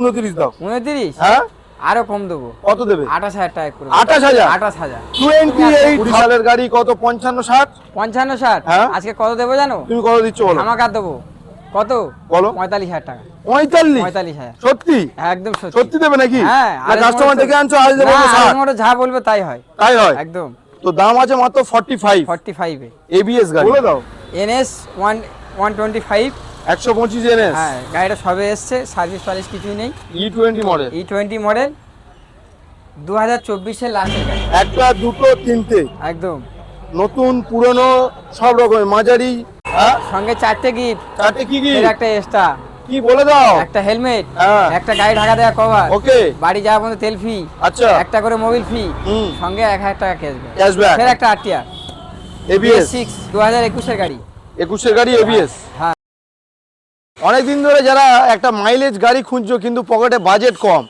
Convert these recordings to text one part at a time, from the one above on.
উনত্রিশ দাও। উনত্রিশ? হ্যাঁ? আরও কম দেবো। কত দেবে? আঠাশ হাজার টাকা করে আঠাশ হাজার? আঠাশ হাজার। টোয়েন্টি এইট সালের গাড়ি কত? পঞ্চান্ন ষাট? পঞ্চান্ন ষাট? হ্যাঁ। আজকে কত দেবো জানো? তুমি কত দিচ্ছ বলো? আমাকার দেবো। কত? বলো। পঁয়তাল্লিশ হাজার টাকা। পঁয়তাল্লিশ? পঁয়তাল্লিশ হাজার। সত্যি? একদম সত্যি। সত্যি দেবে নাকি? হ্যাঁ না কাস্টমার ডেকে আনছো আজ দেবো না, ষাট? আজ মোটে যা বলবে তাই হয়। তাই হয়? একদম। তো দাম আছে মাত্র ফর্টি ফাইভ ফর্টি ফাইভে এবিএস গাড়ি। বলে দাও। NS one one twenty five একশো পঁচিশ এনএস হ্যাঁ গাড়িটা সবে এসছে সার্ভিস ফার্ভিস কিছুই নেই। E twenty model E twenty model দু হাজার চব্বিশের লাস্টের গাড়ি। একটা দুটো তিনটে। একদম। নতুন পুরনো সব রকমের মাঝারি। হ্যাঁ? সঙ্গে চারটে গিফট চারটে কি এর একটা এক্সট্রা কি বলে দাও? একটা হেলমেট হ্যাঁ। একটা গাড়ি ঢাকা দেওয়া কভার ওকে। বাড়ি যাওয়ার মধ্যে তেল ফি আচ্ছা। একটা করে মোবিল ফি হুম। সঙ্গে এক হাজার টাকা ক্যাশব্যাক ক্যাশব্যাক ফের একটা আরটিআর এবিএস সিক্স দু হাজার একুশের গাড়ি। একুশের গাড়ি এবিএস হ্যাঁ। অনেকদিন ধরে যারা একটা মাইলেজ গাড়ি খুঁজছো কিন্তু পকেটে বাজেট কম।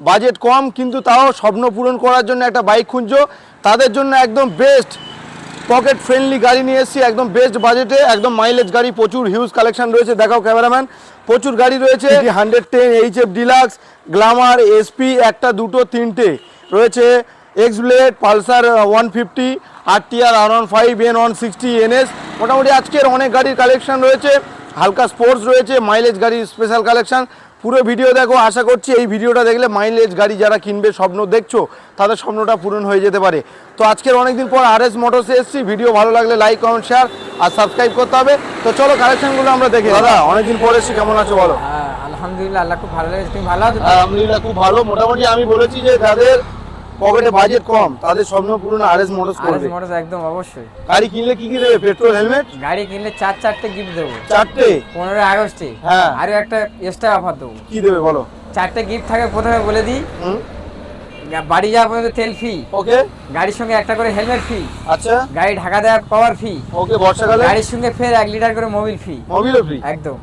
বাজেট কম কিন্তু তাও স্বপ্ন পূরণ করার জন্য একটা বাইক খুঁজছো। তাদের জন্য একদম বেস্ট পকেট ফ্রেন্ডলি গাড়ি নিয়ে এসেছি, একদম বেস্ট বাজেটে একদম মাইলেজ গাড়ি, প্রচুর হিউজ কালেকশন রয়েছে। দেখাও ক্যামেরাম্যান প্রচুর গাড়ি রয়েছে। Hundred ten H F deluxe glamour SP একটা, দুটো, তিনটে রয়েছে। X blade Pulsar one fifty R TR R one five N one sixty NS মোটামুটি আজকের অনেক গাড়ির কালেকশন রয়েছে। হালকা স্পোর্টস রয়েছে মাইলেজ গাড়ির স্পেশাল কালেকশন পুরো ভিডিও দেখো আশা করছি এই ভিডিওটা দেখলে মাইলেজ গাড়ি যারা কিনবে স্বপ্ন দেখছ তাদের স্বপ্নটা পূরণ হয়ে যেতে পারে। তো আজকের অনেকদিন পর আর এস মোটরসে এসেছি ভিডিও ভালো লাগলে লাইক কমেন্ট শেয়ার আর সাবস্ক্রাইব করতে হবে। তো চলো কালেকশনগুলো আমরা দেখি দাদা অনেকদিন পর এসেছি কেমন আছো বলো? হ্যাঁ আলহামদুলিল্লাহ আল্লাহ খুব ভালো লেগেছে তুমি ভালো আছো? আলহামদুলিল্লাহ খুব ভালো। মোটামুটি আমি বলেছি যে যাদের পকেটে বাজেট কম তাদের স্বপ্ন পূরণ আর এস মোটরস আর করবে। মোটরস একদম অবশ্যই। গাড়ি কিনলে কি কি দেবে? পেট্রোল হেলমেট গাড়ি কিনলে চার চারটে গিফট দেবো। চারটে? পনেরোই আগস্টে। হ্যাঁ। আরও একটা এক্সট্রা অফার দেবো। কি দেবে বলো? চারটে গিফট থাকে প্রথমে বলে দিই। বাড়ি যাওয়া পর্যন্ত তেল ফি ওকে। গাড়ির সঙ্গে একটা করে হেলমেট ফি আচ্ছা। গাড়ি ঢাকা দেওয়া পাওয়ার ফি ওকে বর্ষাকালে? গাড়ির সঙ্গে ফের এক লিটার করে মোবিল ফি মোবিল ফ্রি একদম।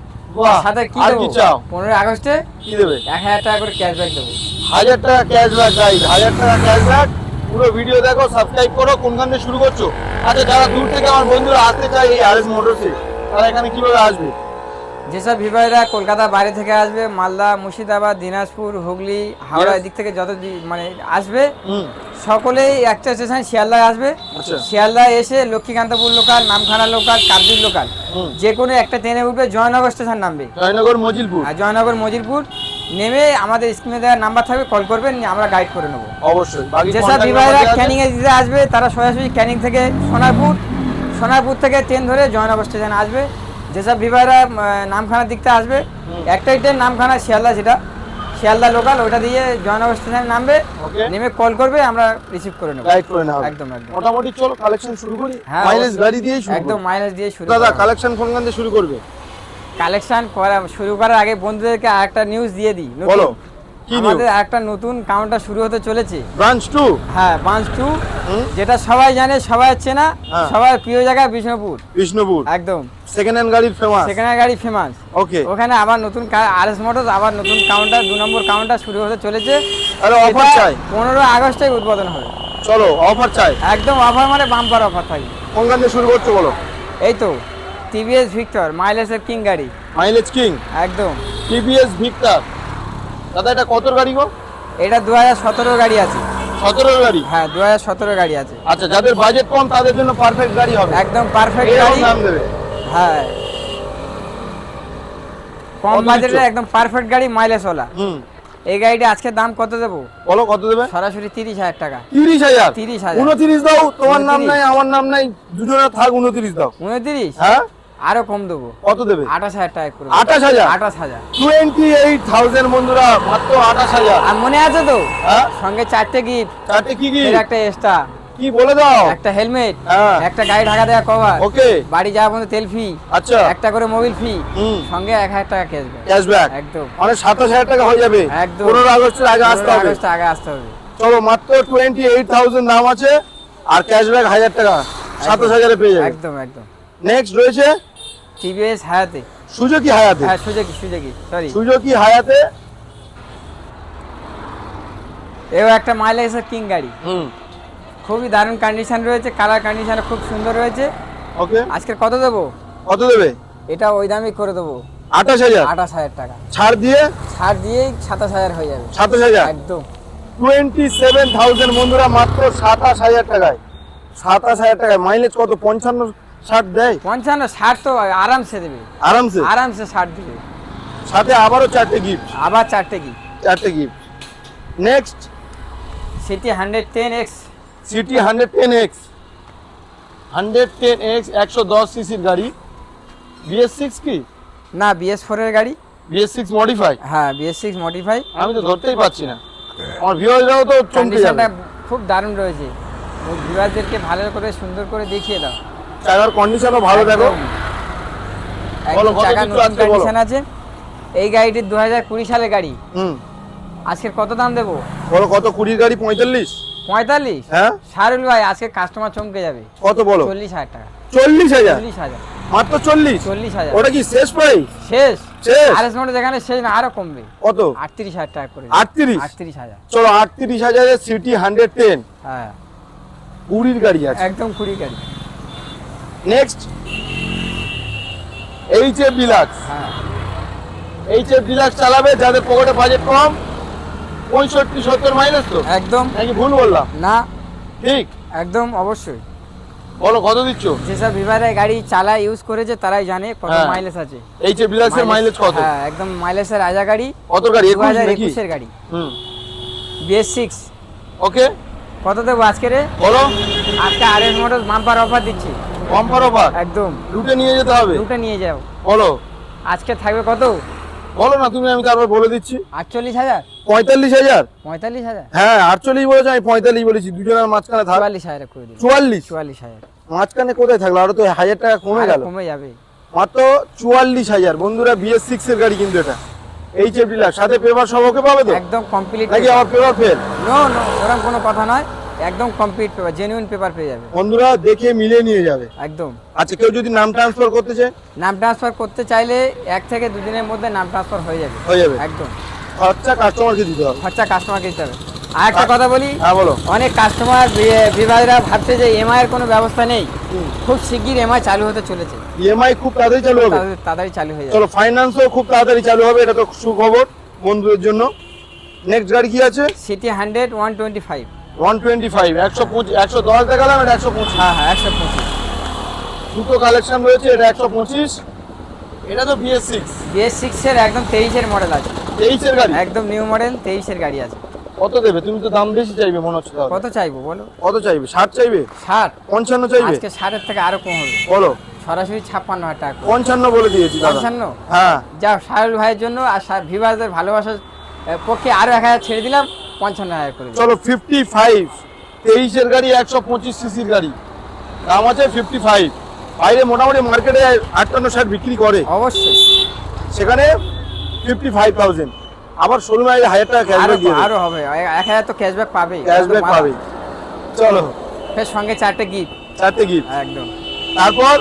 সাথে কি দেবো? পনেরোই আগস্টে কি দেবে? এক হাজার টাকা করে ক্যাশব্যাক দেবো। হাজার টাকা ক্যাশব্যাক গাইড হাজার টাকা ক্যাশব্যাক পুরো ভিডিও দেখো সাবস্ক্রাইব করো কোনখান থেকে শুরু করছ? আচ্ছা যারা দূর থেকে আমার বন্ধুরা আসতে চায় এই আর এস মোটরসে তারা এখানে কীভাবে আসবে? যেসব ভিভাইরা কলকাতা বাইরে থেকে আসবে মালদা মুর্শিদাবাদ দিনাজপুর হুগলি হাওড়া. এদিক থেকে যত মানে আসবে সকলেই একটা স্টেশন শিয়ালদায় আসবে। আচ্ছা। শিয়ালদায় এসে Lakshmikantapur local Namkhana local Kakdwip local. যে কোনো একটা ট্রেনে উঠবে জয়নগর স্টেশন নামবে। জয়নগর মজিলপুর। আর জয়নগর মজিরপুর নেমে আমাদের স্ক্রিনে দেওয়ার নাম্বার থাকবে কল করবেন আমরা গাইড করে নেব। অবশ্যই। যেসব বিবাহীরা ক্যানিং এ দিতে আসবে তারা সরাসরি ক্যানিং থেকে সোনারপুর সোনারপুর থেকে ট্রেন ধরে জয়নগর স্টেশন আসবে। যেসব বিবাহীরা নামখানার দিক থেকে আসবে একটাই ট্রেন নামখানা শিয়ালদা যেটা। শিয়ালদা লোকাল ওটা দিয়ে জয়নগর স্টেশনে নামবে নেমে কল করবে আমরা রিসিভ করে নেব। গাইড করে একদম, একদম। মোটামুটি চলো কালেকশন শুরু করি। হ্যাঁ, মাইলেজ গাড়ি দিয়ে শুরু একদম মাইলেজ দিয়ে শুরু দাদা। কালেকশন কোনখান থেকে শুরু করবে? কালেকশন করা শুরু করার আগে বন্ধুদেরকে আরেকটা নিউজ দিয়ে দিই। বলো কি আমাদের একটা নতুন কাউন্টার শুরু হতে চলেছে। ব্রাঞ্চ টু হ্যাঁ বাঞ্চ টু যেটা সবাই জানে সবাই চেনা হ্যাঁ। সবার প্রিয় জায়গা বিষ্ণুপুর। বিষ্ণুপুর। একদম। সেকেন্ড হ্যান্ড গাড়ির ফেমাস সেখানে গাড়ি ফেমাস ওকে ওখানে আবার নতুন আর এস মোটরস আবার নতুন কাউন্টার দু নম্বর কাউন্টার শুরু হতে চলেছে। অফার চাই। পনেরো আগস্টে উদ্বোধন হবে। চলো অফার চাই। একদম অফার মানে বাম্পার অফার থাকবে। কোনখান থেকে শুরু করছ বলো? এই তো টিভিএস ভিক্টর মাইলেজের কিং গাড়ি। মাইলেজ কিং একদম। টিভিএস ভিক্টর দাদা এটা কত গাড়ি গো? এটা দু হাজার সতেরো গাড়ি আছে। সতেরো গাড়ি? হ্যাঁ দু হাজার সতেরো গাড়ি আছে। আচ্ছা যাদের বাজেট কম তাদের জন্য পারফেক্ট গাড়ি হবে। একদম পারফেক্ট গাড়ি। দেবে। হ্যাঁ। কম কত বাজেটে দিচ্ছ? একদম পারফেক্ট গাড়ি মাইলেজওয়ালা হুম। এই গাড়িটা আজকে দাম কত দেবো? বলো কত দেবে? সরাসরি তিরিশ হাজার টাকা। তিরিশ হাজার? 30,000 উনত্রিশ দাও তোমার নাম নাই আমার নাম নাই দুজনের থাক উনত্রিশ দাও। উনত্রিশ? হ্যাঁ? আরও কম দেবো। কত দেবে? আঠাশ হাজার টাকা করে আঠাশ হাজার? আঠাশ হাজার। টোয়েন্টি এইট থাউজেন্ড বন্ধুরা মাত্র আঠাশ হাজার। আর মনে আছে তো? হ্যাঁ? সঙ্গে চারটে গিফট চারটে কি কি একটা এক্সট্রা কি বলে দাও? একটা হেলমেট হ্যাঁ। একটা গাড়ি ঢাকা দেওয়া কভার ওকে। বাড়ি যাওয়ার পর্যন্ত তেল ফি আচ্ছা। একটা করে মোবিল ফি সঙ্গে এক হাজার টাকা ক্যাশব্যাক ক্যাশব্যাক একদম। মানে সাতাশ হাজার টাকা হয়ে যাবে। একদম। পনেরো আগস্টের আগে আসতে হবে। আগে আসতে হবে। চলো মাত্র টোয়েন্টি এইট থাউজেন্ড দাম আছে আর ক্যাশব্যাক হাজার টাকা। সাতাশ হাজারে পেয়ে যাবে। একদম একদম। নেক্সট রয়েছে টিভিএস হায়াতে সুজুকি হায়াতে হ্যাঁ সুজুকি সুজুকি সরি সুজুকি হায়াতে এও একটা মাইলেজের কিং গাড়ি। হুম। খুবই দারুণ কন্ডিশন রয়েছে কালার কন্ডিশন খুব সুন্দর রয়েছে। ওকে আজকে কত দেবো? কত দেবে? এটা ওই দামই করে দেবো। আঠাশ হাজার? আঠাশ হাজার টাকা। ছাড় দিয়ে? ছাড় দিয়েই সাতাশ হাজার হয়ে যাবে। সাতাশ হাজার? একদম। টোয়েন্টি সেভেন থাউজেন্ড বন্ধুরা মাত্র সাতাশ হাজার টাকায়। সাতাশ হাজার টাকায়। মাইলেজ কত? পঞ্চান্ন ষাট দেয়? পঞ্চান্ন ষাট তো আরামসে দেবে। আরামসে? আরামসে ষাট দিবে। সাথে আবারও চারটে গিফট আবার চারটে গিফট চারটে gift next CT hundred ten X CT hundred ten X hundred ten X একশো দশ সিসির গাড়ি। বিএস সিক্স কি? না বিএস ফোরের গাড়ি। বিএস সিক্স মডিফাই হ্যাঁ বিএস সিক্স মডিফাই আমি তো ধরতেই পারছি না। আমার ভিউয়াররাও তো চমকে যাবে। খুব দারুণ রয়েছে। ওই ভিউয়ারদেরকে ভালো করে সুন্দর করে দেখিয়ে দাও। টাকার কন্ডিশনও ভালো দেখো। বলো, কত কিছু আছে বলো। আছে। এই হাজার কুড়ি সালের গাড়ি। হুম। আজকের কত দাম দেবো? বলো কত কুড়ির গাড়ি? পঁয়তাল্লিশ। পঁয়তাল্লিশ? হ্যাঁ? শাহরুল ভাই আজকে কাস্টমার চমকে যাবে। কত বলো? চল্লিশ হাজার টাকা। চল্লিশ হাজার? চল্লিশ হাজার। মাত্র চল্লিশ? চল্লিশ হাজার। ওটা কি শেষ প্রাইস শেষ। শেষ? আর যেখানে শেষ না আরও কমবে। কত? আটত্রিশ হাজার টাকা করে। আটত্রিশ? আটত্রিশ হাজার। চলো আটত্রিশ হাজারের সিটি হান্ড্রেড টেন হ্যাঁ। কুড়ির গাড়ি আছে। একদম কুড়ি গাড়ি। নেক্সট এইচ এফ ডিলাক্স হ্যাঁ। এইচ এফ ডিলাক্স চালাবে যাদের পকেটে বাজেট কম পঁয়ষট্টি সত্তর মাইনাস তো? একদম। নাকি ভুল বললাম? না। ঠিক? একদম অবশ্যই। বলো কত দিচ্ছ? যেসব বিভারে গাড়ি চালায় ইউজ করেছে তারাই জানে কত হ্যাঁ। মাইলেজ আছে। এইচ এফ ডিলাক্সের মাইলেজ কত? হ্যাঁ একদম মাইলেজের রাজা গাড়ি। কত গাড়ি? দু একুশ হাজার নাকি একুশের গাড়ি। হুম। ওকে। কত দেবো আজকে রে? বলো। আজকে R S motor bumper offer দিচ্ছি। কম্পার অফার একদম। লুটে নিয়ে যেতে হবে? দুটো নিয়ে যাও। বলো। আজকে থাকবে কত? বলো না তুমি আমি তারপর বলে দিচ্ছি। আটচল্লিশ হাজার? পঁয়তাল্লিশ হাজার? পঁয়তাল্লিশ হাজার? হ্যাঁ আটচল্লিশ বলেছ আমি পঁয়তাল্লিশ বলেছি। দুজনের মাঝখানে থাক। চুয়াল্লিশ হাজার করে দিন চুয়াল্লিশ? চুয়াল্লিশ হাজার। মাঝখানে কোথায় থাকল? আরও তো হাজার টাকা কমে গেল। কমে যাবে। মাত্র চুয়াল্লিশ হাজার। বন্ধুরা বিএস সিক্স এর গাড়ি কিন্তু এটা। এইচ এফ ডিলার সাথে পেপার সব ওকে পাবে তো? একদম কমপ্লিট নাকি আমার পেপার ফেল নো নো ওরকম কোনো কথা নয়। একদম কমপ্লিট পেপার জেনুইন পেপার পেয়ে যাবে। বন্ধুরা দেখে মিলে নিয়ে যাবে। একদম। আচ্ছা কেউ যদি নাম ট্রান্সফার করতে চায়? নাম ট্রান্সফার করতে চাইলে এক থেকে দুদিনের মধ্যে নাম ট্রান্সফার হয়ে যাবে। হয়ে যাবে। একদম। খরচা কাস্টমারকে দিতে হবে। খরচা কাস্টমারকে দিতে হবে। আর একটা কথা বলি হ্যাঁ বলো। অনেক কাস্টমার বিভাগীরা ভাবছে যে এমআই এর কোনো ব্যবস্থা নেই। খুব শিগগির এমআই চালু হতে চলেছে। ইএমআই খুব তাড়াতাড়ি চালু হবে। তাড়াতাড়ি- তাড়াতাড়ি চালু হয়ে যাবে। চলো ফাইন্যান্সও খুব তাড়াতাড়ি চালু হবে এটা তো সুখবর বন্ধুদের জন্য। নেক্সট গাড়ি কি আছে? CT hundred one twenty five one twenty five একশো পঁচিশ একশো দশ দেখালাম এটা একশো পঁচিশ। হ্যাঁ হ্যাঁ একশো পঁচিশ। দুটো কালেকশন রয়েছে এটা একশো পঁচিশ। এটা তো বিএস সিক্স বিএস সিক্সের একদম তেইশের মডেল আছে। তেইশের গাড়ি? একদম নিউ মডেল তেইশের গাড়ি আছে। কত দেবে? তুমি তো দাম বেশি চাইবে মনে হচ্ছে। কত চাইব বলো? কত চাইবে? ষাট চাইবে? ষাট। পঞ্চান্ন চাইবে? আজকে ষাটের থেকে আরও কম হবে। বলো। সরাসরি ছাপ্পান্ন হাজার টাকা পঞ্চান্ন বলে দিয়েছি পঞ্চান্ন? হ্যাঁ। যা সাহেল ভাইয়ের জন্য আর ভিভারদের ভালোবাসার আহ, পক্ষে আরও এক হাজার ছেড়ে দিলাম পঞ্চান্ন হাজার করে চলো ফিফটি ফাইভ তেইশের গাড়ি একশো পঁচিশ সিসির গাড়ি। দাম আছে ফিফটি ফাইভ বাইরে মোটামুটি মার্কেটে আটান্ন ষাট বিক্রি করে। অবশ্যই। সেখানে ফিফটি ফাইভ থাউজেন্ড আবার শোরুমে হাজার টাকা ক্যাশব্যাক দিয়ে আরও হবে। এক হাজার তো ক্যাশব্যাক পাবে ক্যাশব্যাক পাবে চলো। ফের সঙ্গে চারটে গিফট চারটে গিফট একদম। তারপর?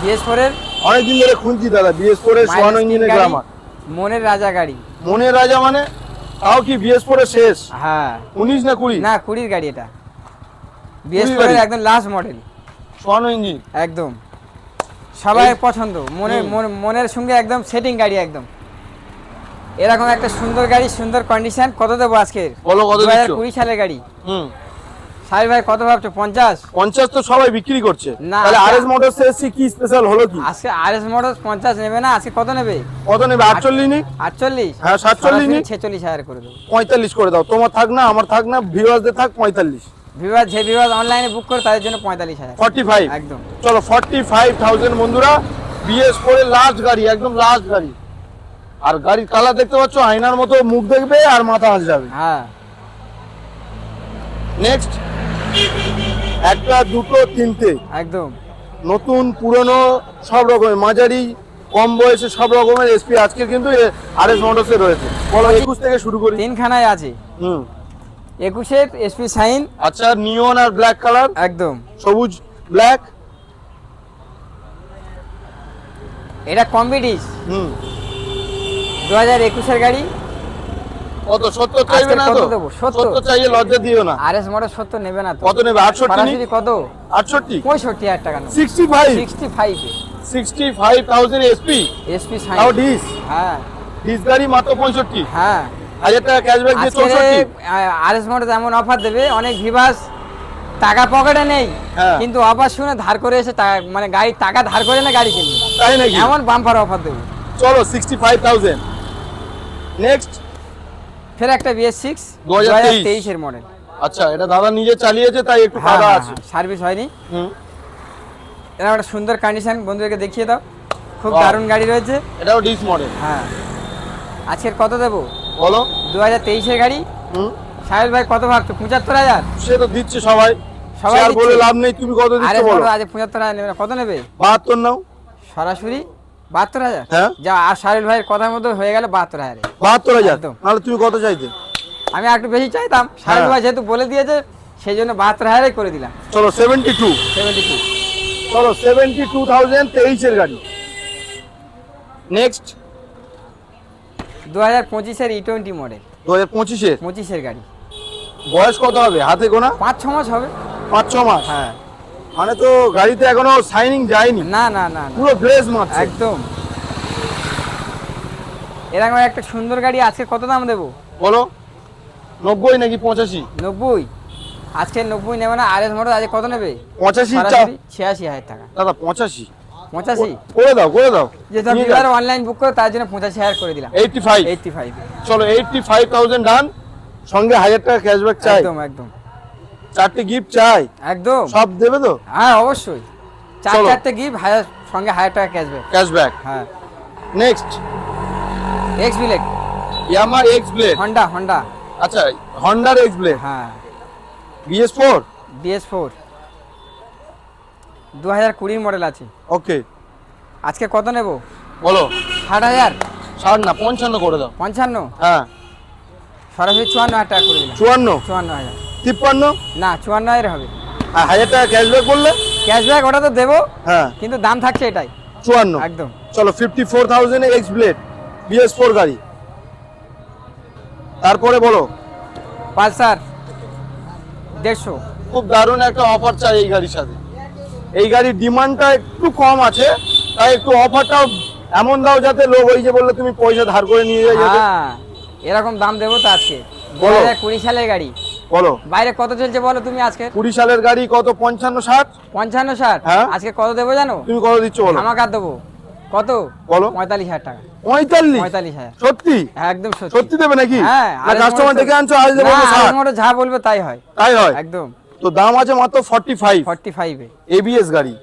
বিএস ফোরের অনেকদিন ধরে খুঁজছি দাদা। বিএস ফোর এর সোয়ানো ইঞ্জিনের গ্রামার মনের রাজা গাড়ি। মনের রাজা মানে তাও কি বিএস ফোর এর শেষ? হ্যাঁ। উনিশ না কুড়ি? না কুড়ির গাড়ি এটা। বিএস পরে একদম লাস্ট মডেল সোয়ানো ইঞ্জিন? একদম। সবাই পছন্দ। মনে মন- মনের সঙ্গে একদম সেটিং গাড়ি একদম। এরকম একটা সুন্দর গাড়ি সুন্দর কন্ডিশন কত দেবো আজকের বলো কত দু হাজার কুড়ি সালের গাড়ি। হুম। সাহেব ভাই কত ভাবছ? পঞ্চাশ? পঞ্চাশ তো সবাই বিক্রি করছে। না, তাহলে। আর এস মোটরস এসছি কি স্পেশাল হলো কি? আজকে আর এস পঞ্চাশ নেবে না? আজকে কত নেবে? কত নেবে? আটচল্লিশ নি আটচল্লিশ? হ্যাঁ, 47 নি? ছেচল্লিশ হাজার করে দেবো। পঁয়তাল্লিশ করে দাও। তোমার থাক না আমার থাক না ভিউয়ার্সদের থাক পঁয়তাল্লিশ। যে অনলাইনে বুক করে তাদের জন্য পঁয়তাল্লিশ হাজার। ফর্টি ফাইভ একদম। চলো ফর্টি ফাইভ থাউজেন্ড বন্ধুরা বিএস এর লাস্ট গাড়ি একদম লাস্ট গাড়ি। আর গাড়ির কালার দেখতে পাচ্ছ আয়নার মতো মুখ দেখবে আর মাথা হাস যাবে হ্যাঁ। নেক্সট একটা দুটো তিনটে। একদম। নতুন পুরনো সব রকমের। মাঝারি কম বয়সে সব রকমের এসপি আজকে কিন্তু আর এস মোটরসে রয়েছে। বলো। একুশ থেকে শুরু করি। তিনখানায় আছে। হুম। একুশের এসপি সাইন। আচ্ছা নিয়ন আর ব্ল্যাক কালার একদম। সবুজ ব্ল্যাক এটা কম্পিটিস হুম। দু হাজার একুশের গাড়ি। কত? সত্তর চাইবে না তো? 70? চাইলে লজ্জা দিও না। আর এস মোটর সত্তর নেবে না তো? কত নেবে? আটষট্টি সরাসরি কত? আটষট্টি? পঁয়ষট্টি হাজার টাকা five sixty five thousand SP SP তাও সাইন ডিস হ্যাঁ। ডিস গাড়ি মাত্র পঁয়ষট্টি। হ্যাঁ। হাজার টাকা ক্যাশব্যাক দিয়ে আজকে চৌষট্টি। আরএস মোটর এমন অফার দেবে অনেক ভিভাস টাকা পকেটে নেই। হ্যাঁ। কিন্তু অফার শুনে ধার করে এসে মানে গাড়ি টাকা ধার করে না গাড়ি কিনবে। তাই নাকি? এমন বাম্পার অফার দেবে। চলো সিক্সটি ফাইভ থাউজেন্ড নেক্সট ফের একটা বিএস সিক্স 2023 তেইশের মডেল আচ্ছা এটা দাদা নিজে চালিয়েছে তাই একটু হ্যাঁ ফাঁকা আছে। সার্ভিস হয়নি। হুম। এরকম একটা সুন্দর কন্ডিশন বন্ধুদেরকে দেখিয়ে দাও। খুব দারুণ গাড়ি রয়েছে। এটাও ডিস মডেল হ্যাঁ। আজকের কত দেবো? বলো। দু হাজার তেইশের গাড়ি। হুম। সাহেব ভাই কত ভাবছ পঁচাত্তর হাজার? সে তো দিচ্ছে সবাই। সবাই বলে লাভ নেই তুমি কত দিচ্ছ বলো আজ পঁচাত্তর হাজার নেবে না, কত নেবে? বাহাত্তর নাও। সরাসরি। বাহাত্তর হাজার হ্যাঁ। যা আর সাহেল ভাইয়ের কথার মতো হয়ে গেল বাহাত্তর হাজারে বাহাত্তর হাজার। নাহলে তুমি কত চাইতে? আমি একটু বেশি চাইতাম। সাহেল হ্যাঁ। ভাই যেহেতু বলে দিয়েছে সেই জন্য বাহাত্তর হাজারই করে দিলাম। চলো সেভেন্টি টু সেভেন্টি টু চলো সেভেন্টি টু থাউজেন্ড তেইশের গাড়ি। নেক্সট দু হাজার পঁচিশের ই টোয়েন্টি মডেল দু হাজার পঁচিশের? পঁচিশের গাড়ি। বয়স কত হবে? হাতে গোনা? পাঁচ ছ মাস হবে। পাঁচ ছ মাস? হ্যাঁ। মানে তো গাড়িতে এখনও সাইনিং যায়নি। না না না পুরো গ্লেজ মারছে। একদম। এরকম একটা সুন্দর গাড়ি আজকে কত দাম দেবো? বলো। নব্বই নাকি পঁচাশি? নব্বই। আজকে নব্বই নেবে না আর এস মোটর আজকে কত নেবে? পঁচাশি ছিয়াশি হাজার টাকা। দাদা পঁচাশি। পঁচাশি? করে দাও করে দাও। যেটা বিবার অনলাইন বুক করে তার জন্য পঁচাশি হাজার করে দিলাম। এইটটি ফাইভ এইটটি ফাইভ চলো এইটটি ফাইভ থাউজেন্ড ডান সঙ্গে হাজার টাকা ক্যাশব্যাক চাই। একদম একদম। চারটে গিফট চাই। একদম। সব দেবে তো? হ্যাঁ অবশ্যই। চার। চারটে গিফট হাজার সঙ্গে হাজার টাকা ক্যাশব্যাক ক্যাশব্যাক হ্যাঁ। নেক্সট এক্স বিলেক ইয়ামার এক্স ব্লেড হন্ডা হন্ডা আচ্ছা হন্ডার এক্স ব্লেড হ্যাঁ। বিএস ফোর বিএস ফোর দু হাজার কুড়ির মডেল আছে। ওকে আজকে কত নেব? বলো। ষাট হাজার। ষাট না পঞ্চান্ন করে দাও। পঞ্চান্ন? হ্যাঁ। সরাসরি চুয়ান্ন হাজার টাকা করে দিলাম। চুয়ান্ন? চুয়ান্ন হাজার। তিপ্পান্ন? না চুয়ান্ন হাজার হবে। আর হাজার টাকা ক্যাশব্যাক বললে? ক্যাশব্যাক ওটা তো দেবো হ্যাঁ। কিন্তু দাম থাকছে এটাই। চুয়ান্ন। একদম। চলো fifty four thousand X blade BS four গাড়ি। তারপরে বলো। পালসার দেড়শো। খুব দারুণ একটা অফার চাই এই গাড়ির সাথে। এই গাড়ির ডিমান্ডটা একটু কম আছে তাই একটু অফারটাও এমন দাও যাতে লোক ওই যে বললে তুমি পয়সা ধার করে নিয়ে হ্যাঁ। এরকম দাম দেবো তো আজকে। বলো। কুড়ি সালের গাড়ি। বলো। বাইরে কত চলছে বলো তুমি আজকে কুড়ি সালের গাড়ি কত? পঞ্চান্ন ষাট? পঞ্চান্ন ষাট? হ্যাঁ। আজকে কত দেবো জানো? তুমি কত দিচ্ছ বলো। আমাকে দেবো। কত? বলো। পঁয়তাল্লিশ হাজার টাকা। পঁয়তাল্লিশ? পঁয়তাল্লিশ হাজার। সত্যি? হ্যাঁ, একদম সত্যি। সত্যি দেবে নাকি? হ্যাঁ কাস্টমার দেখে আনছো আজ দেবো যা বলবে তাই হয়। তাই হয়? একদম। তো দাম আছে মাত্র ফর্টি ফাইভ ফর্টি ফাইভে এবিএস গাড়ি।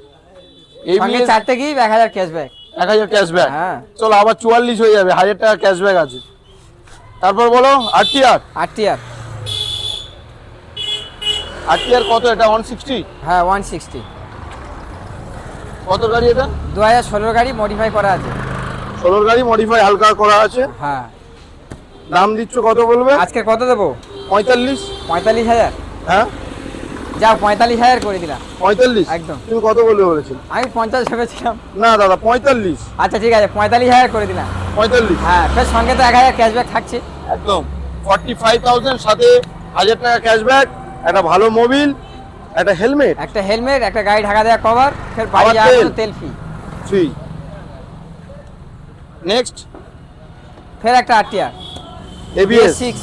এবিএস চারটে কি? এক হাজার ক্যাশব্যাক এক হাজার ক্যাশব্যাক হ্যাঁ। চলো আবার চুয়াল্লিশ হয়ে যাবে। হাজার টাকা ক্যাশব্যাক আছে। তারপর বলো আরটি আর আটটি আর আরটি আর কত এটা ওয়ান সিক্সটি হ্যাঁ ওয়ান সিক্সটি কত গাড়ি এটা? দু হাজার ষোলোর গাড়ি মডিফাই করা আছে। ষোলোর গাড়ি মডিফাই হালকা করা আছে। হ্যাঁ। দাম দিচ্ছ কত বলবে? আজকে কত দেবো? পঁয়তাল্লিশ। পঁয়তাল্লিশ হাজার। হ্যাঁ। যা পঁয়তাল্লিশ হাজার করে দিলাম। পঁয়তাল্লিশ? একদম। তুমি কত বলবে বলেছিল? আমি পঞ্চাশ ভেবেছিলাম। না দাদা পঁয়তাল্লিশ। আচ্ছা ঠিক আছে পঁয়তাল্লিশ হাজার করে দিলাম। পঁয়তাল্লিশ। হ্যাঁ ফের সঙ্গে তো এক হাজার ক্যাশব্যাক থাকছে। একদম। ফর্টি ফাইভ থাউজেন্ড সাথে হাজার টাকা ক্যাশব্যাক একটা ভালো মোবিল একটা হেলমেট একটা হেলমেট একটা গাড়ি ঢাকা দেওয়া কভার ফের বাড়ি যাওয়ার তেল। মতো তেল ফি ফ্রি নেক্সট ফের একটা RTR ABS six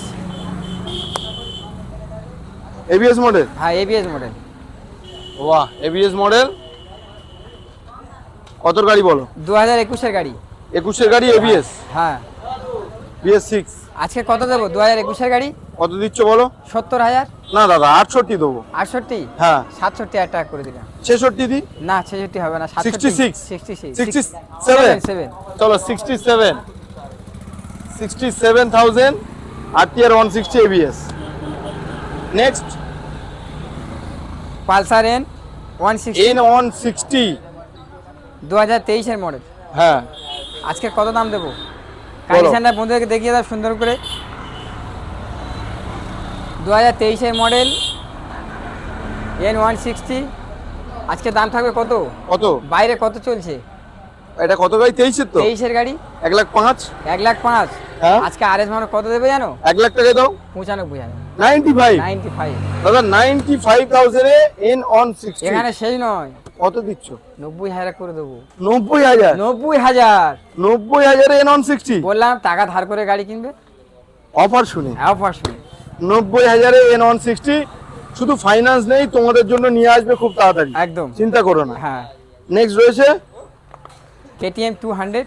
ABS model হ্যাঁ এবিএস মডেল বাহ এবিএস মডেল কতর গাড়ি বলো? দু হাজার একুশের গাড়ি। একুশের গাড়ি এবিএস হ্যাঁ। বিএস সিক্স আজকে কত দেবো? দু হাজার একুশের গাড়ি? কত দিচ্ছ বলো? সত্তর হাজার? না দাদা আটষট্টি দেবো। আটষট্টি? হ্যাঁ। সাতষট্টি হাজার টাকা করে দিলাম। ছেষট্টি দি না ছেষট্টি হবে না 66? Sixty six sixty seven seven চলো sixty seven sixty seven thousand RTR one sixty ABS next Pulsar N one sixty N one sixty দু হাজার তেইশের মডেল হ্যাঁ। আজকে কত দাম দেবো? কন্ডিশনটা বন্ধুদেরকে দেখিয়ে দাও সুন্দর করে। দু হাজার তেইশের মডেল এন ওয়ান সিক্সটি। আজকে দাম থাকবে কত? কত? বাইরে কত চলছে? এটা কত গাড়ি? তেইশের তো। তেইশের গাড়ি? এক লাখ পাঁচ। এক লাখ পাঁচ। হ্যাঁ। আজকে আর এস কত দেবে জানো? এক লাখ টাকা দাও। পঁচানব্বই হাজার। Ninety five. Ninety five. দাদা নাইনটি ফাইভ থাউজেন্ডে এন অন সিক্সটি। এখানে সেই নয়। কত দিচ্ছ? নব্বই হাজার করে দেবো। নব্বই হাজার? নব্বই হাজার। নব্বই হাজারে নন সিক্সটি বললাম টাকা ধার করে গাড়ি কিনবে। অফার শুনে। অফার শুনে। নব্বই হাজারে এন ওয়ান সিক্সটি শুধু ফাইন্যান্স নেই তোমাদের জন্য নিয়ে আসবে খুব তাড়াতাড়ি। একদম। চিন্তা করো না। হ্যাঁ। নেক্সট রয়েছে? কেটিএম টু হান্ড্রেড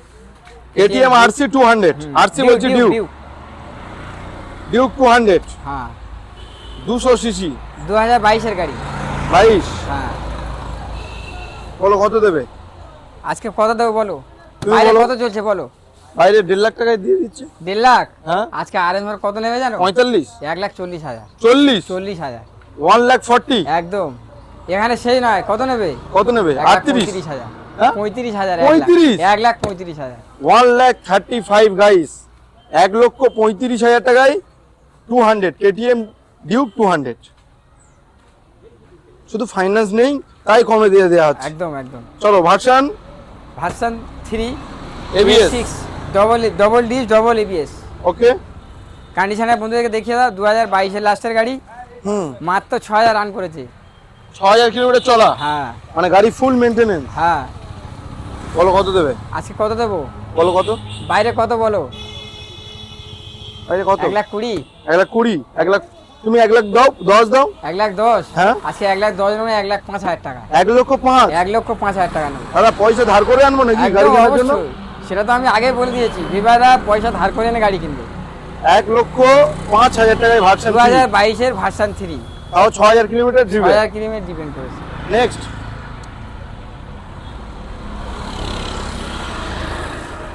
এটিএম আরসি টু হান্ড্রেড আরসি বলছি ডিউক ডিউক টু হান্ড্রেড হ্যাঁ। দুশো সিসি। দু হাজার বাইশের গাড়ি। বাইশ। হ্যাঁ। বলো কত দেবে? আজকে কত দেবে বলো? বাইরে কত চলছে বলো? বাইরে দেড় লাখ টাকায় দিয়ে দিচ্ছে। দেড় লাখ? হ্যাঁ। আজকে আর এস কত নেবে জানো? পঁয়তাল্লিশ। এক লাখ চল্লিশ হাজার। চল্লিশ? চল্লিশ হাজার। One lakh forty. একদম। এখানে সেই নয় কত নেবে? কত নেবে? আটত্রিশ। হাজার। হ্যাঁ? পঁয়ত্রিশ হাজার। পঁয়ত্রিশ? এক লাখ পঁয়ত্রিশ হাজার। One lakh thirty five guys. এক লক্ষ পঁয়ত্রিশ হাজার টাকায় two hundred KTM Duke two hundred শুধু ফাইন্যান্স নেই তাই কমে দিয়ে দেওয়া হচ্ছে। একদম একদম। চলো version? Version three ABS six double double disc double ABS okay কন্ডিশনের বন্ধুদেরকে দেখিয়ে দাও দু হাজার বাইশের লাস্টের গাড়ি। হুম। মাত্র ছ হাজার রান করেছে। ছ হাজার কিলোমিটার চলা? হ্যাঁ। মানে গাড়ি ফুল মেনটেনেন্স হ্যাঁ। বলো কত দেবে? আজকে কত দেবো? বলো কত? বাইরে কত বলো? বাইরে কত? এক লাখ কুড়ি। এক লাখ কুড়ি এক লাখ তুমি এক লাখ দাও দশ দাও। এক লাখ দশ? হ্যাঁ। আজকে এক লাখ দশ নেবে এক লাখ পাঁচ হাজার টাকা। এক লক্ষ পাঁচ? এক লক্ষ পাঁচ হাজার টাকা নেবে। দাদা পয়সা ধার করে আনব নাকি গাড়ি কেনার জন্য? সেটা তো আমি আগে বলে দিয়েছি। বিবাহরা পয়সা ধার করে এনে গাড়ি কিনবে। এক লক্ষ পাঁচ হাজার টাকায় ভার্সান দু হাজার বাইশের ভার্সান থ্রি তাও ছ হাজার কিলোমিটার ছ হাজার কিলোমিটার ডিপেন্ড করেছে। নেক্সট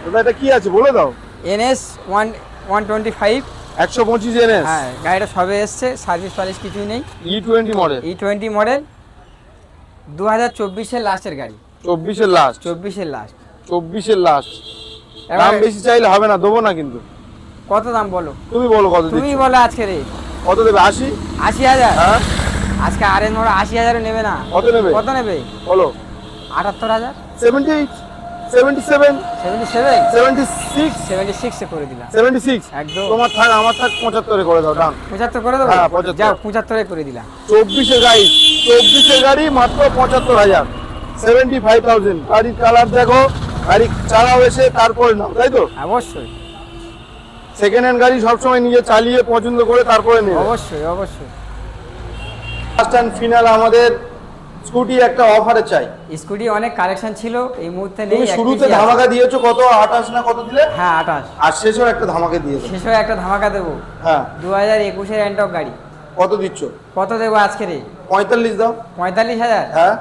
দাদা এটা কি আছে? বলে দাও। NS one one twenty five একশো পঁচিশ এনএস হ্যাঁ গাড়িটা সবে এসছে সার্ভিস ফার্ভিস কিছুই নেই। E twenty model E twenty model দু হাজার চব্বিশের লাস্টের গাড়ি। চব্বিশের লাস্ট চব্বিশের লাস্ট চব্বিশের লাস্ট দাম বেশি চাইলে হবে না দেবো না কিন্তু। কত দাম বলো? তুমি বলো কত তুমি বলো আজকে রে কত দেবে আশি? আশি হাজার? হ্যাঁ। আজকে আর এন আশি হাজারও নেবে না। কত নেবে? কত নেবে? বলো। আটাত্তর হাজার? Seventy eight seventy seven seventy seven seventy six seventy সিক্সে করে দিলাম। সেভেন্টি সিক্স একদম। তোমার থাক আমার থাক পঁচাত্তরে করে দাও ডান পঁচাত্তর করে দেবো হ্যাঁ, পঁচাত্তর। যাও পঁচাত্তরে করে দিলাম। চব্বিশের গাড়ি চব্বিশের গাড়ি মাত্র পঁচাত্তর হাজার। সেভেন্টি ফাইভ থাউজেন্ড গাড়ির কালার দেখো গাড়ি চালাও এসে তারপরে নাও তাই তো? অবশ্যই। সেকেন্ড হ্যান্ড গাড়ি সবসময় নিজে চালিয়ে পছন্দ করে তারপরে নেবে। অবশ্যই অবশ্যই। লাস্ট অ্যান্ড ফিনাল আমাদের স্কুটি একটা অফারে চাই। স্কুটি অনেক কালেকশন ছিল এই মুহূর্তে নেই তুমি শুরুতে ধামাকা দিয়েছ কত? আঠাশ না কত দিলে? হ্যাঁ আঠাশ। আর শেষেও একটা ধামাকা দিয়েছ শেষ হয়ে একটা ধামাকা দেবো। হ্যাঁ। দু হাজার একুশের অ্যান্টক গাড়ি। কত দিচ্ছ? কত দেবো আজকে রে? পঁয়তাল্লিশ দাও। পঁয়তাল্লিশ হাজার? হ্যাঁ।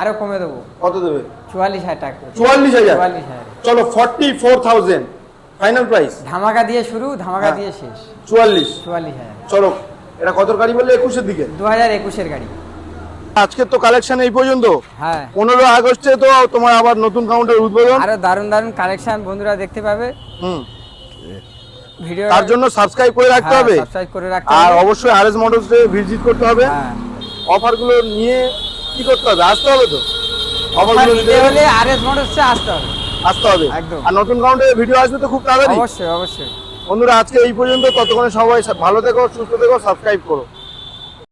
আরও কমে দেবো। কত দেবে? চুয়াল্লিশ হাজার টাকা। করে। চুয়াল্লিশ হাজার? চুয়াল্লিশ হাজার। চলো forty four thousand final price ধামাকা দিয়ে শুরু ধামাকা হ্যাঁ। দিয়ে শেষ। চুয়াল্লিশ। চুয়াল্লিশ হাজার। চলো এটা কত গাড়ি বললে? একুশের দিকে। দু হাজার একুশের গাড়ি। আজকের তো কালেকশন এই পর্যন্ত। হ্যাঁ। পনেরো আগস্টে তো তোমার আবার নতুন কাউন্টার উদ্বোধন। আরও দারুণ দারুণ কালেকশন বন্ধুরা দেখতে পাবে। হুম। ভিডিও তার জন্য সাবস্ক্রাইব করে রাখতে হবে। সাবস্ক্রাইব করে রাখতে আর অবশ্যই আর এস মোটরসে ভিজিট করতে হবে। হ্যাঁ। অফারগুলো নিয়ে কি করতে হবে? আসতে হবে তো? অফার অফারগুলো নিতে হলে আর এস মোটরসে আসতে হবে। আসতে হবে। একদম। আর নতুন কাউন্টারে ভিডিও আসবে তো খুব তাড়াতাড়ি। অবশ্যই অবশ্যই। বন্ধুরা আজকে এই পর্যন্ত। ততক্ষণে সবাই ভালো থেকো সুস্থ থেকো সাবস্ক্রাইব করো।